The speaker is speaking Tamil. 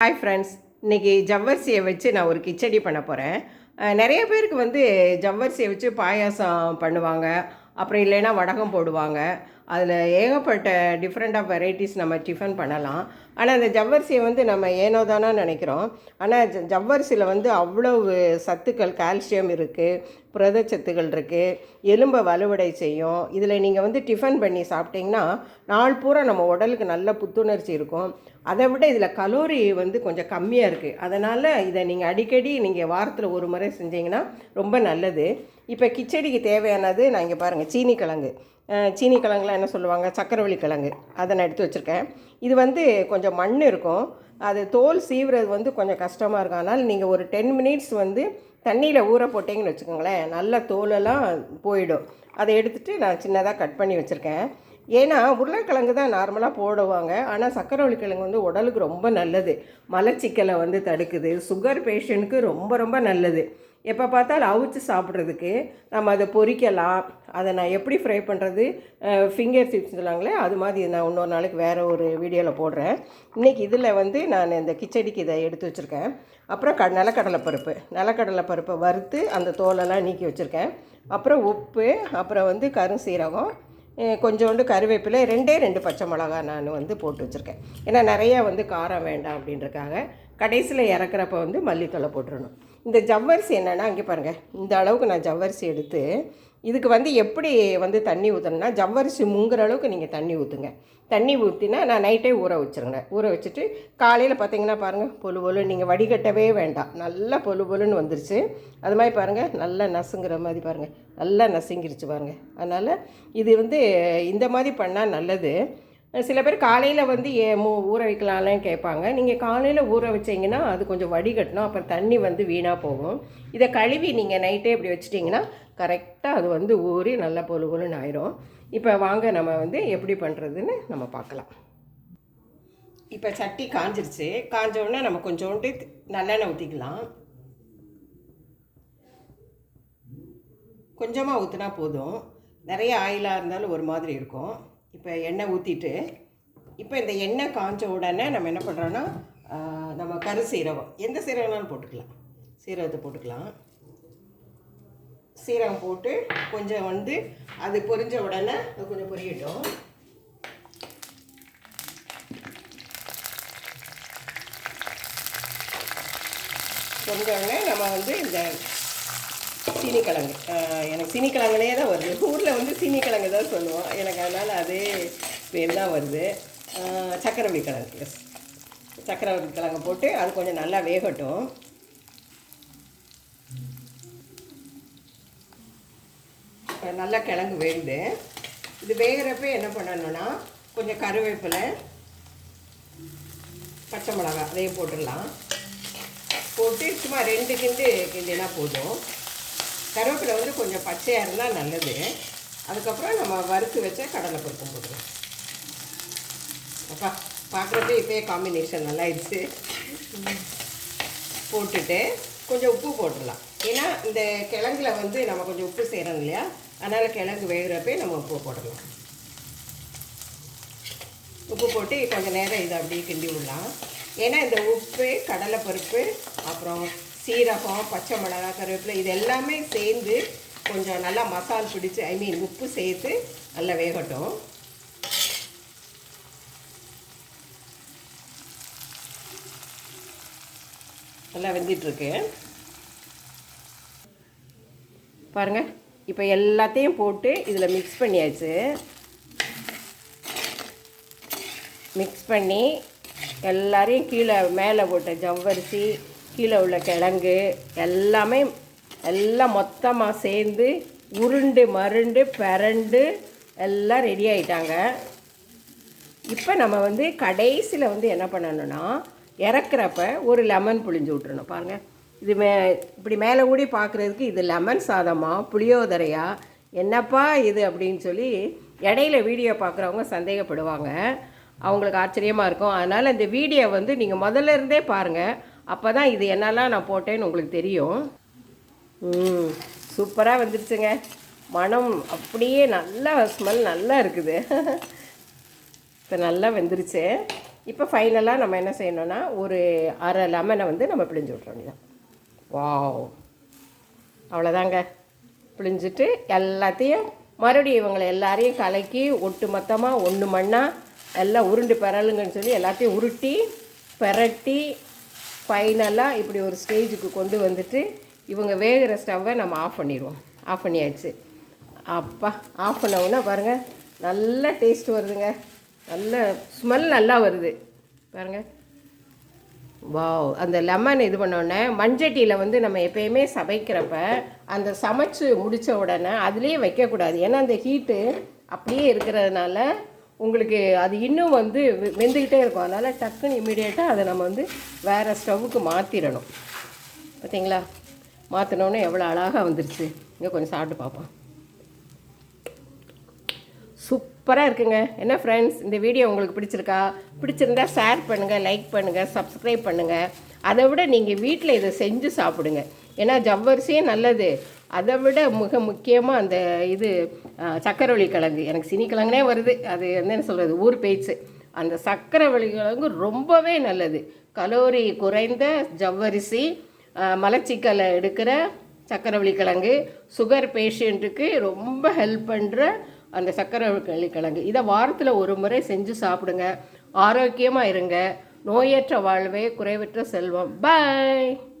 ஹாய் ஃப்ரெண்ட்ஸ் இன்றைக்கி ஜவ்வரிசியை வச்சு நான் ஒரு கிச்சடி பண்ண போகிறேன் நிறைய பேருக்கு வந்து ஜவ்வரிசியை வச்சு பாயாசம் பண்ணுவாங்க. அப்புறம் இல்லைன்னா வடகம் போடுவாங்க. அதில் ஏகப்பட்ட டிஃப்ரெண்ட் ஆஃப் வெரைட்டிஸ் நம்ம டிஃபன் பண்ணலாம். ஆனால் அந்த ஜவ்வரிசியை வந்து நம்ம ஏனோ தானோ நினைக்கிறோம். ஆனால் ஜ ஜவ்வரிசியில் வந்து அவ்வளவு சத்துக்கள் கால்சியம் இருக்குது புரதச்சத்துக்கள் இருக்குது எலும்பை வலுவடை செய்யும். இதில் நீங்கள் வந்து டிஃபன் பண்ணி சாப்பிட்டிங்கன்னா நாள் பூரா நம்ம உடலுக்கு நல்ல புத்துணர்ச்சி இருக்கும். அதை விட இதில் கலோரி வந்து கொஞ்சம் கம்மியாக இருக்குது அதனால் இதை நீங்கள் அடிக்கடி நீங்கள் வாரத்தில் ஒரு முறை செஞ்சீங்கன்னா ரொம்ப நல்லது. இப்போ கிச்சடிக்கு தேவையானது நான் இங்கே பாருங்கள் சீனி கிழங்கு சீனி கிழங்குலாம் என்ன சொல்லுவாங்க? சக்கரவள்ளி கிழங்கு. அதை நான் எடுத்து வச்சுருக்கேன். இது வந்து கொஞ்சம் மண் இருக்கும். அது தோல் சீவுறது வந்து கொஞ்சம் கஷ்டமாக இருக்கும். அதனால் நீங்கள் ஒரு டென் மினிட்ஸ் வந்து தண்ணியில் ஊற போட்டிங்கன்னு வச்சுக்கோங்களேன். நல்ல தோலெல்லாம் போயிடும். அதை எடுத்துகிட்டு நான் சின்னதாக கட் பண்ணி வச்சுருக்கேன். ஏன்னா உருளைக்கிழங்கு தான் நார்மலாக போடுவாங்க. ஆனால் சக்கரவள்ளி கிழங்கு வந்து உடலுக்கு ரொம்ப நல்லது. மலச்சிக்கலை வந்து தடுக்குது. சுகர் பேஷண்ட்டுக்கு ரொம்ப ரொம்ப நல்லது. எப்போ பார்த்தாலும் அவிச்சு சாப்பிட்றதுக்கு நம்ம அதை பொறிக்கலாம். அதை நான் எப்படி ஃப்ரை பண்ணுறது ஃபிங்கர் சிப்ஸ் சொல்லுவாங்களே அது மாதிரி நான் இன்னொரு நாளைக்கு வேறு ஒரு வீடியோவில் போடுறேன். இன்றைக்கி இதில் வந்து நான் இந்த கிச்சடிக்கு இதை எடுத்து வச்சுருக்கேன். அப்புறம் க நிலக்கடலை பருப்பு. நிலக்கடலை பருப்பை வறுத்து அந்த தோலெல்லாம் நீக்கி வச்சுருக்கேன். அப்புறம் உப்பு அப்புறம் வந்து கரும் சீரகம் கொஞ்சோண்டு கருவேப்பிலை ரெண்டே ரெண்டு பச்சை மிளகா நான் வந்து போட்டு வச்சுருக்கேன். ஏன்னா நிறையா வந்து காரம் வேண்டாம் அப்படின்றக்காக கடைசியில் இறக்குறப்ப வந்து மல்லித்தலை போட்டுடணும் இந்த ஜவ்வரிசி என்னென்னா அங்கே பாருங்கள் இந்த அளவுக்கு நான் ஜவ்வரிசி எடுத்து இதுக்கு வந்து எப்படி வந்து தண்ணி ஊற்றணும்னா ஜவ்வரிசி முங்குற அளவுக்கு நீங்கள் தண்ணி ஊற்றுங்க தண்ணி ஊற்றினா நான் நைட்டே ஊற வச்சுருங்க. ஊற வச்சுட்டு காலையில் பார்த்தீங்கன்னா பாருங்கள் பொழு பொழு நீங்கள் வடிகட்டவே வேண்டாம். நல்லா பொழு பொழுன்னு வந்துருச்சு. அது மாதிரி பாருங்கள் நல்லா நசுங்கிற மாதிரி பாருங்கள் நல்லா நசுங்கிருச்சு பாருங்கள் அதனால் இது வந்து இந்த மாதிரி பண்ணால் நல்லது. சில பேர் காலையில் வந்து ஏ மூ ஊற வைக்கலான்னு கேட்பாங்க. நீங்கள் காலையில் ஊற வச்சிங்கன்னா அது கொஞ்சம் வடிகட்டணும். அப்புறம் தண்ணி வந்து வீணாக போகும். இதை கழுவி நீங்கள் நைட்டே இப்படி வச்சிட்டிங்கன்னா கரெக்டாக அது வந்து ஊறி நல்லா பொழு பொழுன்னு ஆயிரும். இப்போ வாங்க நம்ம வந்து எப்படி பண்ணுறதுன்னு நம்ம பார்க்கலாம். இப்போ சட்டி காஞ்சிருச்சு. காஞ்ச உடனே நம்ம கொஞ்சோண்டு நல்லெண்ணெய் ஊற்றிக்கலாம் கொஞ்சமாக ஊற்றினா போதும். நிறைய ஆயிலாக இருந்தாலும் ஒரு மாதிரி இருக்கும். இப்போ எண்ணெய் ஊற்றிட்டு இப்போ இந்த எண்ணெய் காஞ்ச உடனே நம்ம என்ன பண்ணுறோன்னா நம்ம கரு சீரகம். எந்த சீரகம்னாலும் போட்டுக்கலாம். சீரகத்தை போட்டுக்கலாம். சீரகம் போட்டு கொஞ்சம் வந்து அது பொரிஞ்ச உடனே அது கொஞ்சம் பொரியட்டும். பொரிஞ்ச உடனே நம்ம வந்து இந்த சீனிக்கிழங்கு. எனக்கு சீனிக்கிழங்குலே தான் வருது. ஊரில் வந்து சீனிக்கிழங்கு தான் சொல்லுவோம். எனக்கு அதனால் அதே பேர் தான் வருது. சக்கரவள்ளி கிழங்கு. எஸ் சக்கரவள்ளி கிழங்கு போட்டு அது கொஞ்சம் நல்லா வேகட்டும். நல்லா கிழங்கு வேகுது. இது வேகிறப்ப என்ன பண்ணணும்னா கொஞ்சம் கருவேப்பிலை பச்சை மிளகாய் அதையும் போட்டுடலாம். போட்டு சும்மா ரெண்டு கிண்டு கிண்டினா போதும். கருவேப்பிலை வந்து கொஞ்சம் பச்சையாக இருந்தால் நல்லது. அதுக்கப்புறம் நம்ம வறுத்து வச்ச கடலை பருப்பும் போட்டுக்கலாம். அப்பா பார்க்குறப்ப இப்போயே காம்பினேஷன் நல்லாயிடுச்சு. போட்டுட்டு கொஞ்சம் உப்பு போட்டுடலாம். ஏன்னா இந்த கிழங்குல வந்து நம்ம கொஞ்சம் உப்பு செய்கிறோம் இல்லையா? அதனால் கிழங்கு வேகிறப்பே நம்ம உப்பு போடலாம் உப்பு போட்டு கொஞ்சம் நேரம் இதை அப்படியே கிண்டி விடலாம். ஏன்னா இந்த உப்பு கடலைப்பருப்பு அப்புறம் சீரகம் பச்சை மிளகா கருவேப்பிலை இது எல்லாமே சேர்ந்து கொஞ்சம் நல்லா மசால் பிடிச்சி ஐ மீன் உப்பு சேர்த்து நல்லா வேகட்டும். நல்லா வெந்திட்டுருக்கு. பாருங்கள் இப்போ எல்லாத்தையும் போட்டு இதில் மிக்ஸ் பண்ணியாச்சு. மிக்ஸ் பண்ணி எல்லாரையும் கீழே மேலே போட்ட ஜவ்வரிசி கீழே உள்ள கிழங்கு எல்லாமே எல்லாம் மொத்தமாக சேர்ந்து உருண்டு மருண்டு பிரண்டு எல்லாம் ரெடி ஆகிட்டாங்க இப்போ நம்ம வந்து கடைசியில் வந்து என்ன பண்ணணும்னா இறக்குறப்ப ஒரு லெமன் புழிஞ்சு விட்றணும் பாருங்கள் இது மே இப்படி மேலே கூடி பார்க்குறதுக்கு இது லெமன் சாதமாக புளியோதரையா என்னப்பா இது அப்படின்னு சொல்லி இடையில வீடியோ பார்க்குறவங்க சந்தேகப்படுவாங்க. அவங்களுக்கு ஆச்சரியமாக இருக்கும். அதனால் இந்த வீடியோ வந்து நீங்கள் முதல்ல இருந்தே பாருங்கள் அப்போ தான் இது என்னெல்லாம் நான் போட்டேன்னு உங்களுக்கு தெரியும். ம் சூப்பராக வந்துருச்சுங்க. மனம் அப்படியே நல்லா ஸ்மெல் நல்லா இருக்குது. இப்போ நல்லா வெந்துருச்சு. இப்போ ஃபைனலாக நம்ம என்ன செய்யணும்னா ஒரு அரை லெமனை வந்து நம்ம பிழிஞ்சு விட்ற வேண்டியதான் வாவ். அவ்வளோதாங்க பிழிஞ்சிட்டு எல்லாத்தையும் மறுபடியும் இவங்களை எல்லாரையும் கலக்கி ஒட்டு மொத்தமாக ஒன்று மண்ணாக எல்லாம் உருண்டு பெறலுங்கன்னு சொல்லி எல்லாத்தையும் உருட்டி பெரட்டி ஃபைனலாக இப்படி ஒரு ஸ்டேஜுக்கு கொண்டு வந்துட்டு இவங்க வேகிற ஸ்டவ்வை நம்ம ஆஃப் பண்ணிடுவோம். ஆஃப் பண்ணியாச்சு. அப்பா ஆஃப் பண்ணவுன்னா பாருங்கள் நல்ல டேஸ்ட் வருதுங்க. நல்ல ஸ்மெல் நல்லா வருது. பாருங்கள் வாவ் அந்த லெமன் இது பண்ணோடனே மஞ்சட்டியில் வந்து நம்ம எப்பயுமே சமைக்கிறப்ப அந்த சமைச்சு முடித்த உடனே அதுலேயே வைக்கக்கூடாது. ஏன்னா அந்த ஹீட்டு அப்படியே இருக்கிறதுனால உங்களுக்கு அது இன்னும் வந்து வெந்துக்கிட்டே இருக்கும். அதனால் டக்குன்னு இமீடியட்டாக அதை நம்ம வந்து வேறு ஸ்டவ்வுக்கு மாற்றிடணும் பார்த்தீங்களா மாற்றினோன்னே எவ்வளோ அழகாக வந்துருச்சு. இங்கே கொஞ்சம் சாப்பிட்டு பார்ப்போம். சூப்பராக இருக்குங்க. என்ன ஃப்ரெண்ட்ஸ் இந்த வீடியோ உங்களுக்கு பிடிச்சிருக்கா? பிடிச்சிருந்தா ஷேர் பண்ணுங்கள் லைக் பண்ணுங்கள் சப்ஸ்கிரைப் பண்ணுங்கள் அதை விட நீங்கள் வீட்டில் இதை செஞ்சு சாப்பிடுங்க. ஏன்னா ஜவ்வரிசியே நல்லது. அதை விட மிக முக்கியமாக அந்த இது அஹ், சக்கரவள்ளி கிழங்கு. எனக்கு சினி கிழங்குனே வருது. அது என்ன சொல்கிறது ஊர் பேச்சு. அந்த சக்கரவள்ளி கிழங்கு ரொம்பவே நல்லது. கலோரி குறைந்த ஜவ்வரிசி மலச்சிக்கலை எடுக்கிற சக்கரவள்ளி கிழங்கு சுகர் பேஷண்ட்டுக்கு ரொம்ப ஹெல்ப் பண்ணுற அந்த சக்கரவள்ளி கிழங்கு. இதை வாரத்தில் ஒரு முறை செஞ்சு சாப்பிடுங்க. ஆரோக்கியமாக இருங்க. நோயற்ற வாழ்வே குறைவற்ற செல்வம். பாய்